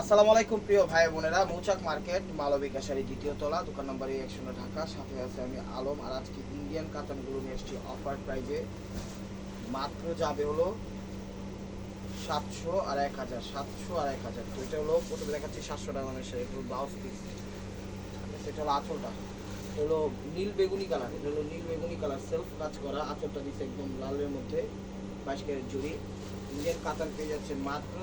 আসসালামু আলাইকুম, প্রিয় ভাই বোনেরা। মৌচাক মার্কেট মালবিকা শাড়ি দ্বিতীয় তলা, দোকান নম্বর একশো ঢাকা। সাথে আছে আমি আলম। আর আজকে ইন্ডিয়ান কাতানগুলো নিয়ে এসেছি অফার প্রাইজে মাত্র যাবে হলো সাতশো আর এক হাজার, সাতশো আর এক হাজার। তো এটা হলো, প্রথমে দেখাচ্ছি সাতশো টাকা দামের শাড়ি, এটা ব্লাউজ পিস সেটা হলো আঁচলটা। হলো নীল বেগুনি কালার। এটা হলো নীল বেগুনি কালার সেলফ কাজ করা। আঁচলটা দিচ্ছে একদম লালের মধ্যে, বাইশ ক্যারেট জুড়ি। ইন্ডিয়ান কাতান পেয়ে যাচ্ছে মাত্র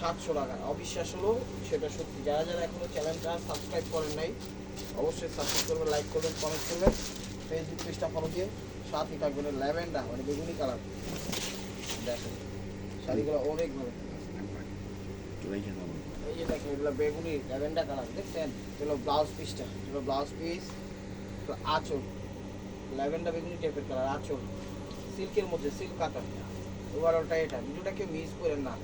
সাতশো টাকা। অবিশ্বাস হলো সেটা সত্যি। যারা যারা এখনও চ্যানেলটা সাবস্ক্রাইব করেন নাই, অবশ্যই সাবস্ক্রাইব করবেন লাইক করবেন কমেন্ট করবেন। ফেসবুক পেজটা ফলো দিয়ে সাথে থাকবেন ল্যাভেন্ডার মানে বেগুনি কালার দেখেন, শাড়িগুলো অনেক ভালো। এই যে দেখেন, এগুলো বেগুনি, ল্যাভেন্ডার কালার দেখছেন? এগুলো ব্লাউজ পিসটা এগুলো ব্লাউজ পিস আঁচল। ল্যাভেন্ডার বেগুনি টাইপের কালার আঁচল। সিল্কের মধ্যে সিল্ক কাটার ওভারঅলটা এটা। ভিডিওটা কেউ মিস করেন না।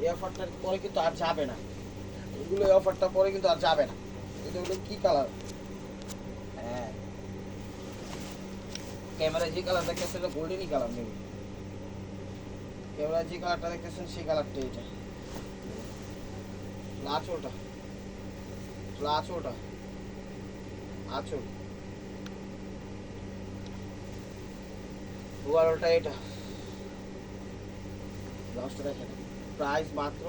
এই অফারটার পরে কিন্তু আর যাবে না। এগুলো এই অফারটা পরে কিন্তু আর যাবে না। এটা হলো কি কালার হ্যাঁ। ক্যামেরায় যে কালার দেখতেছে এটা গোল্ডেনই কালার নেবে। ক্যামেরায় যে কালারটা দেখতেছেন সেই কালারটা এটা। আঁচলটা আঁচলটা আঁচল ওভারঅলটা এটা। ব্লাউজটা দেখেন। প্রাইস মাত্র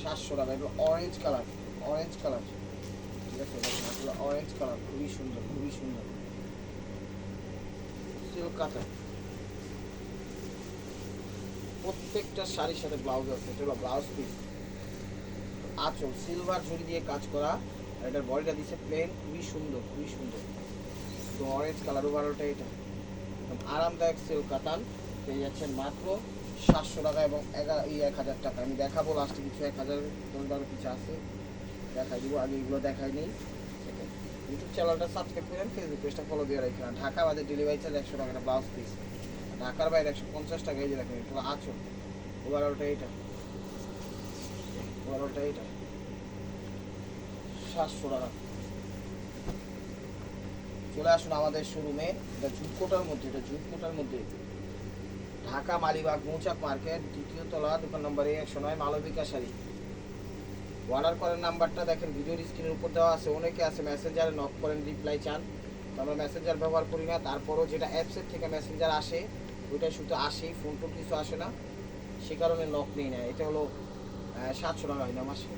সাতশো টাকা। এগুলো অরেঞ্জ কালার অরেঞ্জ কালার ঠিক আছে, এগুলো অরেঞ্জ কালার খুবই সুন্দর খুবই সুন্দর। কাতার প্রত্যেকটা শাড়ির সাথে ব্লাউজ আছে, এটা হলো ব্লাউজ পিস আঁচল সিলভার ঝুড়ি দিয়ে কাজ করা, আর এটার বডিটা দিচ্ছে প্লেন খুবই সুন্দর খুবই সুন্দর। তো অরেঞ্জ কালার ওভারঅলটা এটা। আরামদায়ক সিল্ক কাতান পেয়ে যাচ্ছেন মাত্র সাতশো টাকা এবং এগারো এই এক হাজার টাকা। আমি দেখাবো লাস্টে কিছু এক হাজার দশ বারো কিছু আছে। দেখাই দিব, আগে এগুলো দেখাই নেই। ইউটিউব চ্যানেলটা সাবস্ক্রাইব করেন ফেসবুক পেজটা ফলো দিয়ে রাখেন ঢাকা বাদে ডেলিভারি চার্জ একশো টাকা ব্লাউজ পিস ঢাকার বাইরে একশো পঞ্চাশ টাকা, এই যে রাখেন এটা আছো। ওভারঅলটা এইটা। ওভারঅলটা এইটা। সাতশো টাকা। চলে আসুন আমাদের শোরুমে এটা জুটকোটার মধ্যে, এটা জুটকোটার মধ্যে। ঢাকা, মালিবাগ, মৌচাক মার্কেট, দ্বিতীয় তলা, দোকান নম্বর একশো নয়, মালবিকা শাড়ি অর্ডার করার নাম্বারটা দেখেন, ভিডিওর স্ক্রিনের উপর দেওয়া আছে। অনেকে আছে মেসেঞ্জারে নক করেন রিপ্লাই চান। আমরা মেসেঞ্জার ব্যবহার করি না। তারপরও যেটা অ্যাপসের থেকে মেসেঞ্জার আসে ওইটা শুধু আসেই ফোন টোন কিছু আসে না। সে কারণে লক নেই না। এটা হলো সাতশো টাকা হয় না মাসে।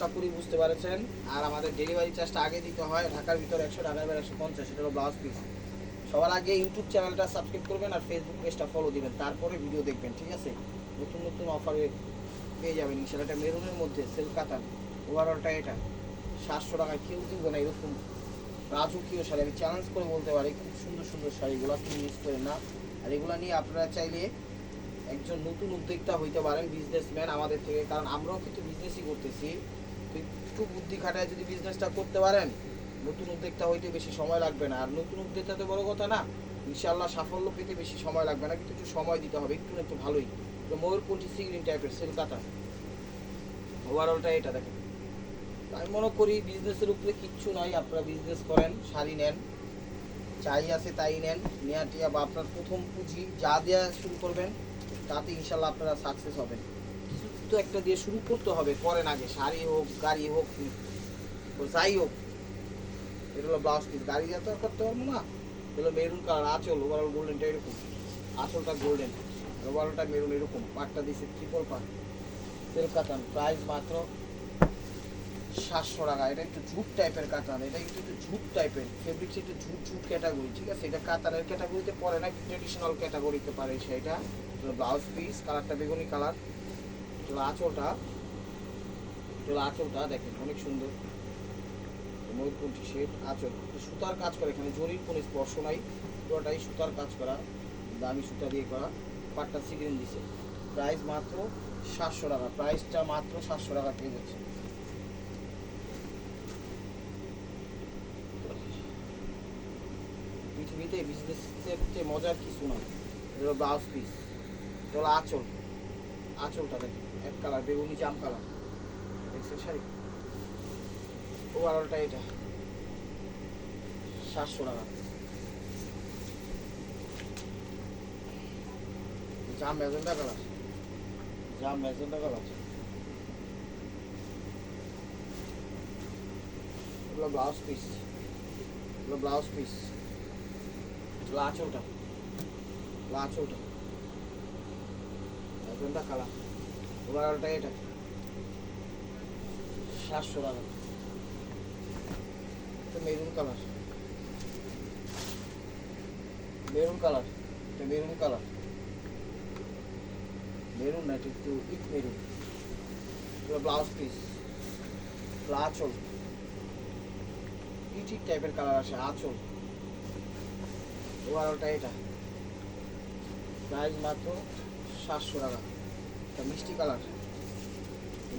আশা করি বুঝতে পারছেন। আর আমাদের ডেলিভারি চার্জটা আগে দিতে হয়, ঢাকার ভিতরে একশো টাকা এবার একশো পঞ্চাশ, এটা হলো ব্লাউজ পিস সবার আগে ইউটিউব চ্যানেলটা সাবস্ক্রাইব করবেন আর ফেসবুক পেজটা ফলো দিবেন, তারপরে ভিডিও দেখবেন, ঠিক আছে? নতুন নতুন অফারে পেয়ে যাবেন এটা মেরুনের মধ্যে সেল কাতান ওভারঅলটা এটা। সাতশো টাকায় কেউ দিবে না, এরকম রাজকীয় শাড়ি। আমি চ্যালেঞ্জ করে বলতে পারি, খুব সুন্দর সুন্দর শাড়িগুলো আপনি মিস করেন না। আর এগুলো নিয়ে আপনারা চাইলে একজন নতুন উদ্যোক্তা হইতে পারেন বিজনেসম্যান আমাদের থেকে, কারণ আমরাও কিন্তু বিজনেসই করতেছি। একটু বুদ্ধি খাটায় যদি বিজনেসটা করতে পারেন, নতুন উদ্যোক্তা হইতে বেশি সময় লাগবে না। আর নতুন উদ্যোক্তা তো বড় কথা না ইনশাল্লাহ সাফল্য পেতে বেশি সময় লাগবে না, কিন্তু একটু সময় দিতে হবে, একটু একটু ভালোই। তো ময়ূরকণ্ঠী সিগ্রিন টাইপের সেলকাতা ওভারঅলটা এটা দেখেন। আমি মনে করি বিজনেসের উপরে কিচ্ছু নাই, আপনারা বিজনেস করেন, শাড়ি নেন চাই আছে তাই নেন নেয়া টিয়া বা আপনার প্রথম পুঁজি যা দেওয়া শুরু করবেন, তাতে ইনশাল্লাহ আপনারা সাকসেস হবেন। তো একটা দিয়ে শুরু করতে হবে, করেন আগে, শাড়ি হোক, গাড়ি হোক যাই হোক। এটা হলো ব্লাউজ পিস গাড়ি যা তো করতে পারব না। এগুলো মেরুন কালার আঁচল ওভারঅল গোল্ডেনটা এরকম। আঁচলটা গোল্ডেন ওভারঅলটা মেরুন এরকম। পাটটা দিয়েছে ত্রিপল পাট। তেল কাতান প্রাইস মাত্র সাতশো টাকা। এটা একটু ঝুট টাইপের কাতান এটা কিন্তু একটু ঝুট টাইপের ফেব্রিক্স একটু ঝুট ঝুট ক্যাটাগরি ঠিক আছে? এটা কাতানের ক্যাটাগরিতে পড়ে না ট্রেডিশনাল ক্যাটাগরিতে পারে সেটা ব্লাউজ পিস কালারটা বেগুনি কালার এটা আঁচলটা এটা আঁচলটা দেখেন, অনেক সুন্দর। ময়ূরকণ্ঠী শেড, আঁচল। সুতার কাজ করে, এখানে জরির কোনো স্পর্শ নাই। পুরোটাই সুতার কাজ করা, দামি সুতা দিয়ে করা। পাটটা সিগ্রিন দিছে। প্রাইস মাত্র সাতশো টাকা। প্রাইসটা মাত্র সাতশো টাকা পেয়ে যাচ্ছে। পৃথিবীতে বিজনেসের চেয়ে মজার কিছু নয় ব্লাউজ পিস হলো আঁচল। আঁচলটা দেখেন, এক কালার, বেগুনি জাম কালার। দেখছেন শাড়ি? ওভারঅলটা এটা, সাতশো টাকা। জাম মেজেন্টা কালার। জাম মেজেন্টা কালার। এগুলো ব্লাউজ পিস এগুলো ব্লাউজ পিস এগুলো আঁচলটা এগুলো আঁচলটা। ম্যাজেন্ডা কালার ওভারঅলটা এটা। সাতশো টাকা। এটা মেরুন কালার। Maroon colour. এটা মেরুন কালার। মেরুন না একটু ইট মেরুন। Blouse piece. আঁচল। ইট ইট টাইপের কালার আসে, আঁচল। ওভারঅলটা এটা। প্রাইস মাত্র সাতশো টাকা। এটা মিষ্টি কালার।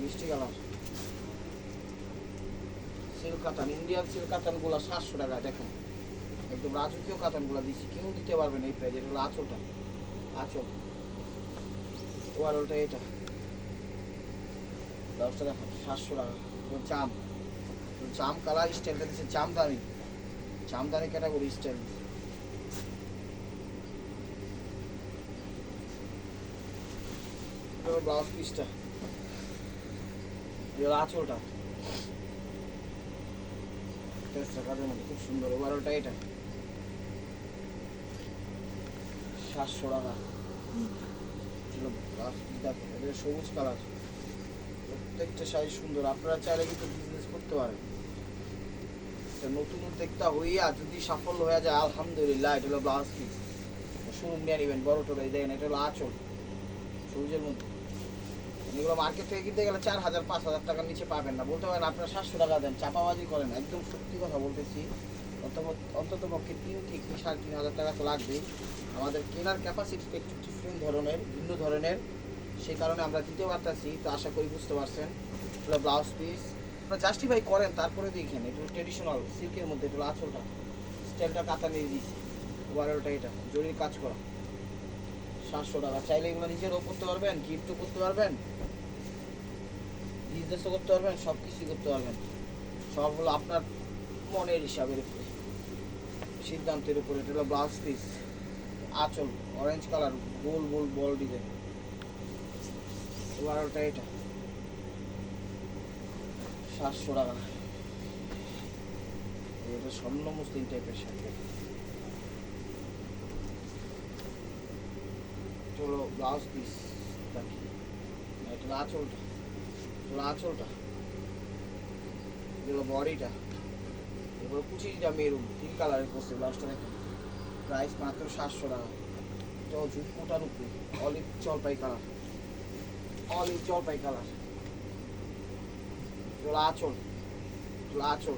মিষ্টি কালার। সিল্ক কাতান ইন্ডিয়ান সিল্ক কাতানগুলো সাতশো টাকা দেখেন। একদম রাজকীয় কাতানগুলো দিচ্ছি কেউ দিতে পারবে না এই প্রাইজ এটা হলো আঁচলটা। আঁচল। ওভারঅলটা এটা। দশটা দেখো, সাতশো টাকা। চাম চাম কালার স্টাইলটা দিচ্ছে চামদানি চামদানি ক্যাটাগরি স্টাইল ব্লাউজ পিসটা আঁচলটা। টেস্টটা কাজের মধ্যে খুব সুন্দর। ওভারঅলটা এটা। সাতশো টাকা। এটা সবুজ কালার প্রত্যেকটা সাইজ সুন্দর। আপনারা চাইলে কিন্তু বিজনেস করতে পারেন। নতুন উদ্যোক্তা হইয়া যদি সাফল্য হয়ে যায়, আলহামদুলিল্লাহ, এটা হলো ব্লাউজ পিস শোরুম নিয়ে নেবেন। বড় এই দেখেন, এটা হলো আঁচল। সবুজের মধ্যে। এগুলো মার্কেট থেকে কিনতে গেলে চার হাজার, পাঁচ হাজার টাকার নিচে পাবেন না। বলতে পারেন আপনারা সাতশো টাকা দেন, চাপাবাজি করেন, একদম সত্যি কথা বলতেছি। অন্তত- পক্ষে তিন থেকে সাড়ে তিন হাজার টাকা তো লাগবেই। আমাদের কেনার ক্যাপাসিটি একটু ডিফারেন্ট ধরনের, ভিন্ন ধরনের। সেই কারণে আমরা দিতে পারতেছি, তো আশা করি বুঝতে পারছেন। এগুলো ব্লাউজ পিস আপনারা জাস্টিফাই করেন, তারপরে দেখেন। এটা ট্রেডিশনাল সিল্কের মধ্যে এটা আঁচলটা। স্টাইলটা কাতা নিয়ে দিয়েছি ওভারঅলটা এটা, জরির কাজ করা। সাতশো টাকা। চাইলে এগুলো নিজেরও করতে পারবেন গিফটও করতে পারবেন বিজনেসও করতে পারবেন সব কিছুই করতে পারবেন। সব হলো আপনার মনের হিসাবের উপরে। সিদ্ধান্তের উপরে, এটা হলো ব্লাউজ পিস আঁচল অরেঞ্জ কালার গোল গোল বল ডিজাইন বারোটা এটা। সাতশো টাকা। এটা স্বর্ণ মুসলিম টাইপের শাড়ি হলো ব্লাউজ পিস এটা আঁচলটা। এটা হলো আঁচলটা। এটা হলো বডিটা। এগুলো কুচিটা মেরুন তিন কালারের করছে ব্লাউজটা দেখেন প্রাইস মাত্র সাতশো টাকা। কোটার উপরে অলিভ জলপাই কালার অলিভ জলপাই কালার এগুলো আঁচল। এগুলো আঁচল।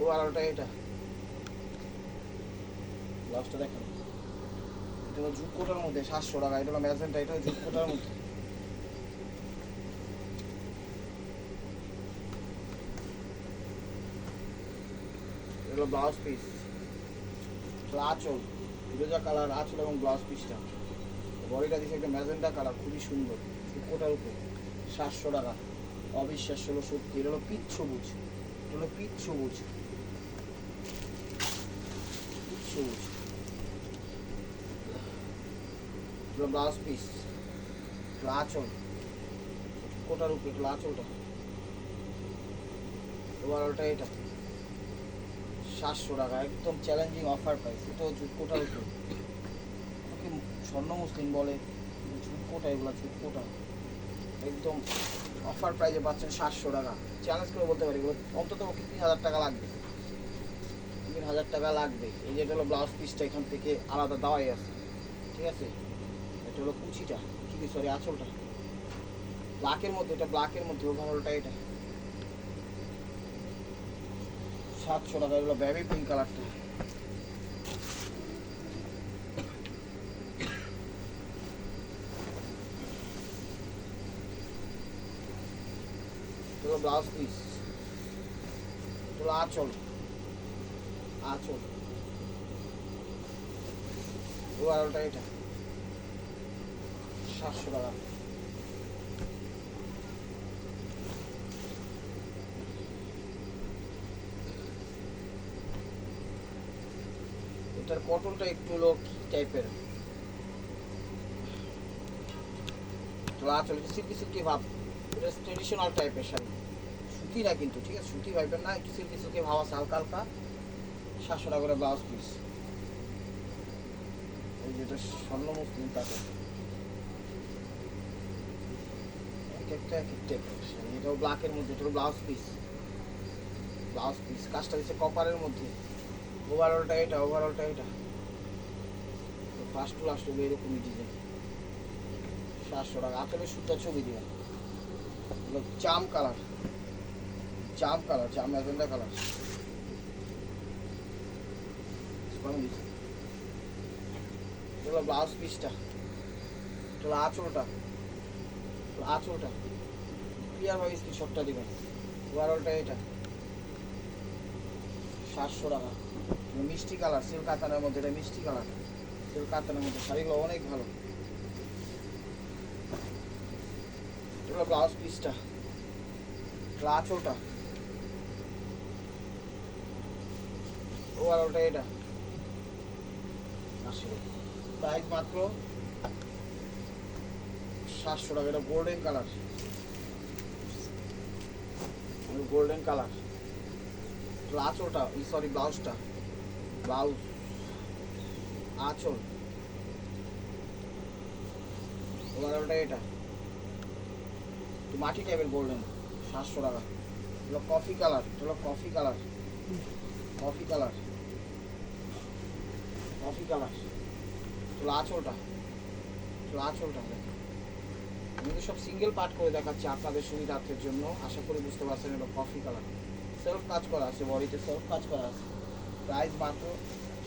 ও আলোটা এটা। ব্লাউজটা দেখেন। এটা হলো জুট কোটার মধ্যে সাতশো টাকা, এটা হলো ম্যাজেন্টা, এটা হলো জুট কোটার মধ্যে এগুলো ব্লাউজ পিস আঁচল ফিরোজা কালার আঁচল এবং ব্লাউজ পিসটা বডিটা দিচ্ছে একটা ম্যাজেন্টা কালার, খুবই সুন্দর কোটার উপর। সাতশো টাকা, অবিশ্বাস্য হলো সত্যি। এটা হলো পিচ সবুজ এটা হলো পিচ সবুজ পিচ সবুজ এটা ব্লাউজ পিস আঁচল কোটার উপরে এটা আঁচলটা ওটা এটা, সাতশো টাকা, একদম চ্যালেঞ্জিং অফার প্রাইস এটাও কোটার উপর ওকে স্বর্ণ মুসলিম বলে কোটা, এগুলো কোটা। একদম অফার প্রাইজে পাচ্ছেন সাতশো টাকা। চ্যালেঞ্জ করে বলতে পারি, এগুলো অন্তত পক্ষে তিন হাজার টাকা লাগবে। তিন হাজার টাকা লাগবে। এই যে এটা হলো ব্লাউজ পিসটা এখান থেকে আলাদা দেওয়াই আছে। ঠিক আছে? এটা হলো কুচিটা কি সরি আঁচলটা। ব্ল্যাকের মধ্যে, এটা ব্ল্যাকের মধ্যে ওভারঅলটা এটা। সাতশো টাকা, এগুলো বেবি পিঙ্ক কালারটা এগুলো ব্লাউজ পিস এগুলো আঁচল। আঁচল। ওভারঅলটা এটা। সাতশো টাকা। এটার কটনটা একটু হলো টাইপের আঁচল সিল্কি সিল্কি ভাব, এটা ট্রেডিশনাল টাইপের শাড়ি। সুতি না কিন্তু, ঠিক আছে? সুতি ভাইবেন না, একটু সিল্কি সিল্কি ভাব আছে, হালকা হালকা। সাতশো টাকা করে ব্লাউজ পিস এই যেটা স্বর্ণ মুসলিম তাকে এক ব্ল্যাকের মধ্যে এটাও ব্লাউজ পিস ব্লাউজ পিস কাজটা দিচ্ছে কপারের মধ্যে। ওভারঅলটা এটা ওভারঅলটা এটা। ফার্স্ট লাস্ট হবে এরকমই ডিজাইন সাতশো টাকা। আতলে সুতা ছবি দিবেন হলো জাম কালার জাম কালার জাম ম্যাজেন্ডা কালার এগুলো ব্লাউজ পিসটা এগুলো আঁচলটা। এগুলো আঁচলটা ক্লিয়ার ভাবে স্ক্রিনশটটা দিবেন। ওভারঅলটা এটা। সাতশো টাকা। মিষ্টি কালার সিল্ক কাতানের মধ্যে এটা মিষ্টি কালার। সিল্ক কাতানের মধ্যে শাড়িগুলো অনেক ভালো। এগুলো ব্লাউজ পিসটা আঁচলটা ওভারঅলটা এটা। প্রাইস মাত্র সাতশো টাকা, এটা গোল্ডেন কালার গোল্ডেন কালার আঁচলটা সরি ব্লাউজটা ব্লাউজ আঁচল। ওভারঅলটা এটা। মাটি টাইপের গোল্ডেন সাতশো টাকা। এগুলো কফি কালার এগুলো coffee colour coffee colour coffee colour এগুলো আঁচলটা এগুলো আঁচলটা আমি সব সিঙ্গেল পার্ট করে দেখাচ্ছি আপনাদের সুবিধার্থের জন্য। আশা করি বুঝতে পারছেন এটা কফি কালার সেলফ কাজ করা আছে বডিতে সেলফ কাজ করা আছে। প্রাইস মাত্র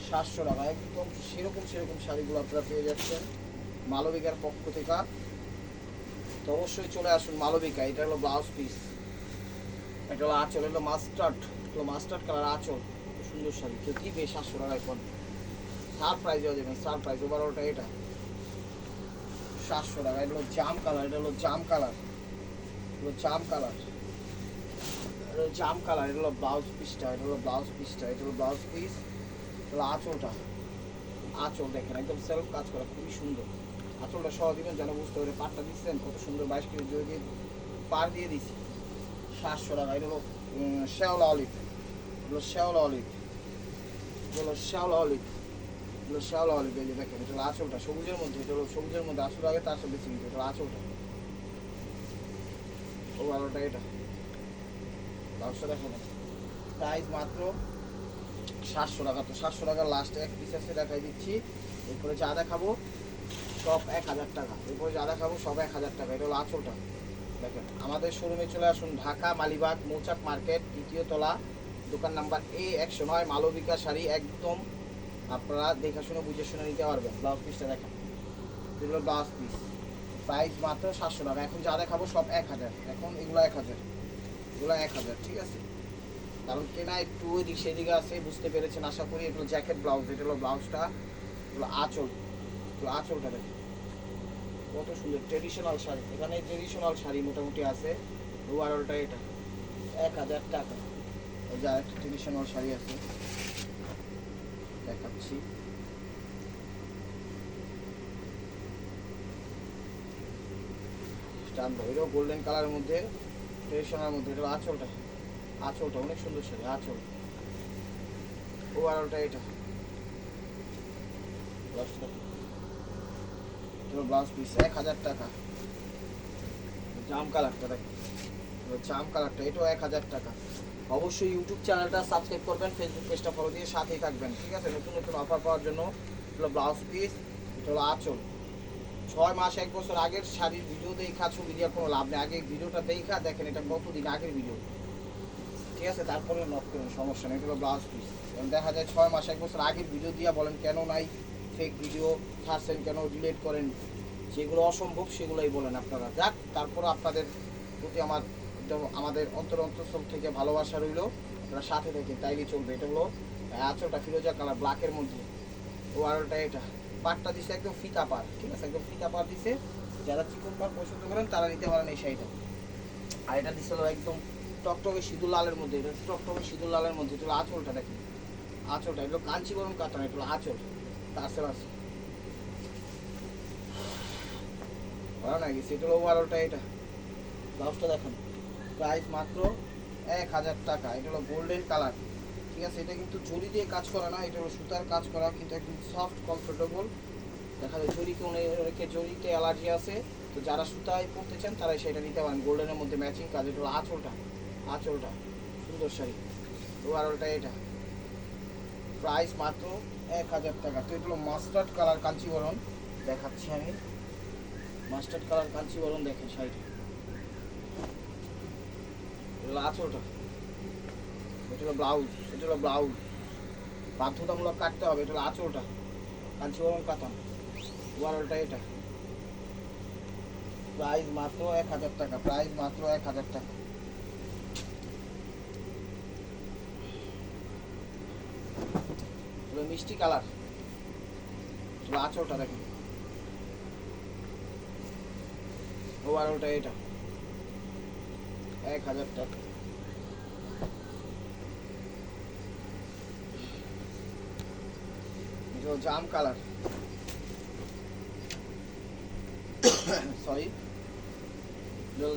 সাতশো টাকা। একদম সেরকম সেরকম শাড়িগুলো আপনারা পেয়ে যাচ্ছেন মালবিকার পক্ষ থেকে। তো অবশ্যই চলে আসুন মালবিকা, এটা হলো ব্লাউজ পিস এটা হলো আঁচল, এটা মাস্টার্ড হলো মাস্টার্ড কালার আঁচল। সুন্দর শাড়ি। কেউ দিবে সাতশো টাকায় কোন সার প্রাইজেও দেবেন সার প্রাইজ ওভারঅলটা এটা। সাতশো টাকা এটা হলো জাম কালার এটা হলো জাম কালার হলো জাম কালার এটা হলো জাম কালার এটা হলো ব্লাউজ পিসটা এটা হলো ব্লাউজ পিসটা এটা হলো ব্লাউজ পিস হলো আঁচলটা আঁচল দেখেন একদম সেলফ কাজ করা খুবই সুন্দর আঁচলটা সহ দিবেন যেন বুঝতে পারে পাটটা দিচ্ছেন কত সুন্দর বাইশ কেজি দিয়ে পার দিয়ে দিছি সাতশো টাকা এটা হলো শ্যাওলা অলিভ এগুলো শ্যাওলা অলিভ এগুলো শ্যাওলা অলিভ এগুলো শ্যাওলা অলিভ এই যে দেখেন, এটা হলো আঁচলটা, সবুজের মধ্যে, এটা হলো সবুজের মধ্যে আসল আগে তার সাথে চিন্তা এটা হলো আঁচলটা। ও আলোটা এটা। ব্লাউজটা দেখো না প্রাইস মাত্র সাতশো টাকা, তো সাতশো টাকার লাস্টে এক পিস আছে, দেখাই দিচ্ছি। এরপরে যা দেখাবো, সব এক হাজার টাকা। এরপরে যা দেখাবো, সব এক হাজার টাকা, এটা হলো আঁচলটা। দেখেন, আমাদের শোরুমে চলে আসুন, ঢাকা, মালিবাগ, মৌচাক মার্কেট তৃতীয় তলা, দোকান নাম্বার এ একশো নয়, মালবিকা শাড়ি, একদম আপনারা দেখা শুনে বুঝে শুনে নিতে পারবেন। ব্লাউজ পিসটা দেখেন। এগুলো ব্লাউজ পিস প্রাইস মাত্র সাতশো টাকা। এখন যা দেখাবো সব এক হাজার। এখন এগুলো এক হাজার। এগুলো এক হাজার, ঠিক আছে? কারণ কেনা একটু এদিক সেদিকে আছে, বুঝতে পেরেছেন, আশা করি এগুলো জ্যাকেট ব্লাউজ এটা হলো ব্লাউজটা এগুলো আঁচল। এগুলো আঁচলটা দেখেন। কত সুন্দর। ট্রেডিশনাল শাড়ি। এখানে ট্রেডিশনাল শাড়ি মোটামুটি আছে। ওভারঅলটা এটা। এক হাজার টাকা। যা একটা ট্রেডিশনাল শাড়ি আছে। দেখাচ্ছি এটাও গোল্ডেন কালারের মধ্যে ট্রেডিশনাল মধ্যে, এটা আঁচলটা। আঁচলটা, অনেক সুন্দর শাড়ি আঁচল। ওভারঅলটা এটা। ব্লাউজ পিস এক হাজার টাকা। জাম কালারটা দেখ। জাম কালারটা এটাও এক হাজার টাকা। অবশ্যই ইউটিউব চ্যানেলটা সাবস্ক্রাইব করবেন ফেসবুক পেজটা ফলো দিয়ে সাথেই থাকবেন, ঠিক আছে? নতুন নতুন অফার পাওয়ার জন্য এগুলো ব্লাউজ পিস এটা হলো আঁচল। ছয় মাস, এক বছর আগের শাড়ির ভিডিও দেখা, ছবি দেওয়ার কোনো লাভ নেই। আগে ভিডিওটা দেখা, দেখেন এটা কতদিন আগের ভিডিও ঠিক আছে? তারপরে নক করুন, সমস্যা নেই এগুলো ব্লাউজ পিস দেখা যায় ছয় মাস, এক বছর আগের ভিডিও দিয়া বলেন, কেন নাই? ফেক ভিডিও ছাড়ছেন কেন? ডিলেট করেন? যেগুলো অসম্ভব, সেগুলোই বলেন আপনারা। যাক তারপর আপনাদের প্রতি আমার আমাদের অন্তর অন্তঃস্থল থেকে ভালোবাসা রইল আপনারা সাথে থেকে তাইলেই চলবে। এটা হলো আঁচলটা ফিরোজা কালার ব্ল্যাকের মধ্যে। ও আরোটা এটা পাটটা দিছে একদম ফিতা পার ঠিক আছে? একদম ফিতা পার দিছে। যারা চিকন পার পছন্দ করেন, তারা নিতে পারেন এই শাড়িটা। আর এটা দিছিল একদম টকটকে সিঁদুর লালের মধ্যে, এটা টকটকে সিঁদুর লালের মধ্যে। এটা আঁচলটা দেখেন। আঁচলটা এগুলো কাঞ্চিবরম কাতান এগুলো আঁচল। তারসেল আছে। ভালো না গেছে এটা ওভারঅলটা এটা। ব্লাউজটা দেখেন। প্রাইস মাত্র এক হাজার টাকা। এটা হলো গোল্ডেন কালার ঠিক আছে, এটা কিন্তু জরি দিয়ে কাজ করা না, এটা হলো সুতার কাজ করা, কিন্তু একদম সফট কমফোর্টেবল দেখা যায় জরি কোনো অনেকে জরিতে অ্যালার্জি আছে, তো যারা সুতায় পড়তে চান, তারাই সেটা নিতে পারেন। গোল্ডেনের মধ্যে ম্যাচিং কাজ, এটা হলো আঁচলটা আঁচলটা, সুন্দর শাড়ি। ওভারঅলটা এটা। প্রাইস মাত্র এক হাজার টাকা। তো এগুলো মাস্টার্ড কালার কাঞ্চিবরণ, দেখাচ্ছি আমি। মাস্টার্ড কালার কাঞ্চিবরণ দেখেন শাড়িটা। এগুলো আঁচলটা এটা হলো ব্লাউজ এটা হলো ব্লাউজ বাধ্যতামূলক কাটতে হবে, এটা হলো আঁচলটা কাঞ্চিবরণ কাতান। ওয়ারলটা এটা। প্রাইস মাত্র এক হাজার টাকা, প্রাইস মাত্র এক হাজার টাকা। মিষ্টি কালার। আঁচলটা দেখেন। ওভারঅলটা এটা। এক হাজার টাকা। জাম কালার সরি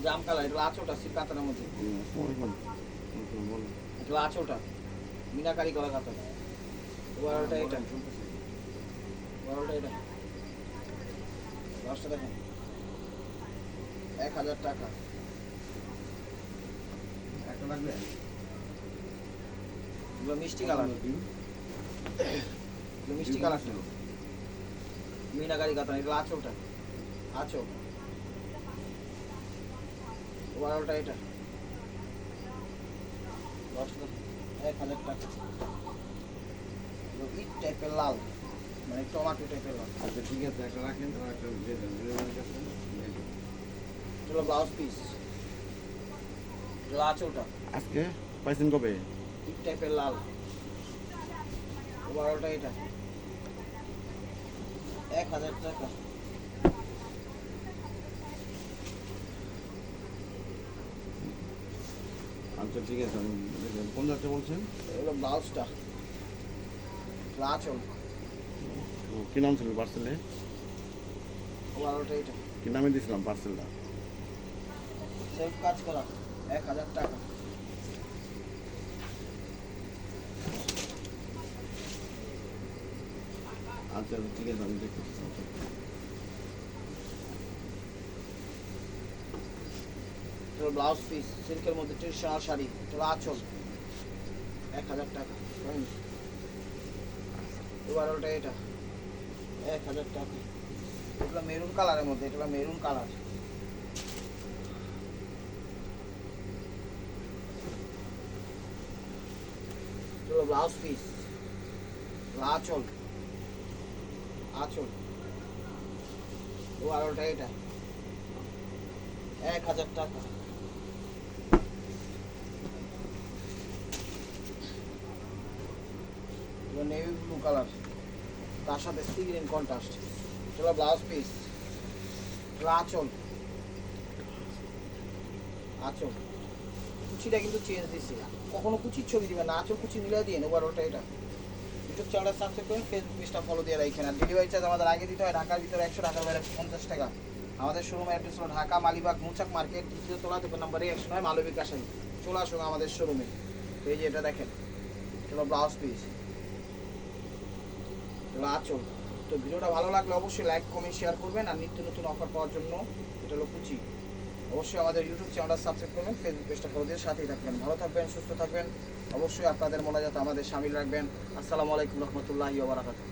জাম কালার এগুলো আঁচলটা সিলকাতার মধ্যে। এগুলো আঁচলটা মিনাকারি করা কাতার ওভারঅলটা এটা। ওভারঅলটা এটা। দশটা দেখেন। এক হাজার টাকা। একটা লাগবে? মিষ্টি কালার মিষ্টি কালার মিনাকারি কাতান এগুলো আঁচলটা। আঁচল। ওভারঅলটা এটা। দশটা এক হাজার টাকা। এগুলো ইট টাইপের লাল মানে টমাটো টাইপের লাল। আচ্ছা ঠিক আছে একটা রাখেন আর একটা দিয়ে দেন ডেলিভারির কাছে দিয়ে দেন। এগুলো ব্লাউজ পিস এগুলো আঁচলটা। আজকে পাইছেন কবে? ইট টাইপের লাল। ওভারঅলটা এটা। এক হাজার টাকা। আচ্ছা ঠিক আছে আমি। কোন যাত্রা বলছেন? এগুলো ব্লাউজটা। আঁচল ও, কি নাম ছিল পার্সেলে? ওভারঅলটা এটা কি নামে দিয়েছিলাম পার্সেলটা? সেলফ কাজ করা। এক হাজার টাকা। আছে আমি দেখতেছি ব্লাউজ পিস সিল্কের মধ্যে ট্রেডিশনাল শাড়ি এগুলো আঁচল, এক হাজার টাকা ওভারঅলটা এটা, এক হাজার টাকা। এগুলো মেরুন কালারের মধ্যে, এগুলো মেরুন কালার ব্লাউজ পিস আঁচল। আঁচল। ওভারঅলটা এটা। এক হাজার টাকা। নেভি ব্লু কালার তার সাথে সি গ্রিন কন্ট্রাস্ট চলো ব্লাউজ পিস চলো আঁচল। আঁচল। কুচিটা কিন্তু চেঞ্জ দিচ্ছি কখনো কুচির ছবি দিবে না। আঁচল কুচি মিলিয়ে দিয়ে নেবার ওটা, এটা। ইউটিউব চ্যানেলটা সাবস্ক্রাইব করেন ফেসবুক পেজটা ফলো দিয়ে রাখেন। আর ডেলিভারি চার্জ আমাদের আগে দিতে হয় ঢাকার ভিতরে একশো টাকার বাইরে পঞ্চাশ টাকা। আমাদের শোরুম অ্যাড্রেস হলো ঢাকা মালিবাগ মুচাক মার্কেট দ্বিতীয় তোলা দোকান নাম্বার একশো নয় মালবিক আসামি চলে আসুন আমাদের শোরুমে এই যে এটা দেখেন চলো ব্লাউজ পিস এগুলো আঁচল। তো ভিডিওটা ভালো লাগলে অবশ্যই লাইক কমেন্ট শেয়ার করবেন। আর নিত্য নতুন অফার পাওয়ার জন্য এটা হলো কুচি। অবশ্যই আমাদের ইউটিউব চ্যানেলটা সাবস্ক্রাইব করবেন ফেসবুক পেজটা ফলো দিয়ে সাথেই থাকবেন। ভালো থাকবেন, সুস্থ থাকবেন। অবশ্যই আপনাদের মনে যাতে আমাদের সামিল রাখবেন। আসসালামু আলাইকুম রহমতুল্লাহি ওবরাকাতুহ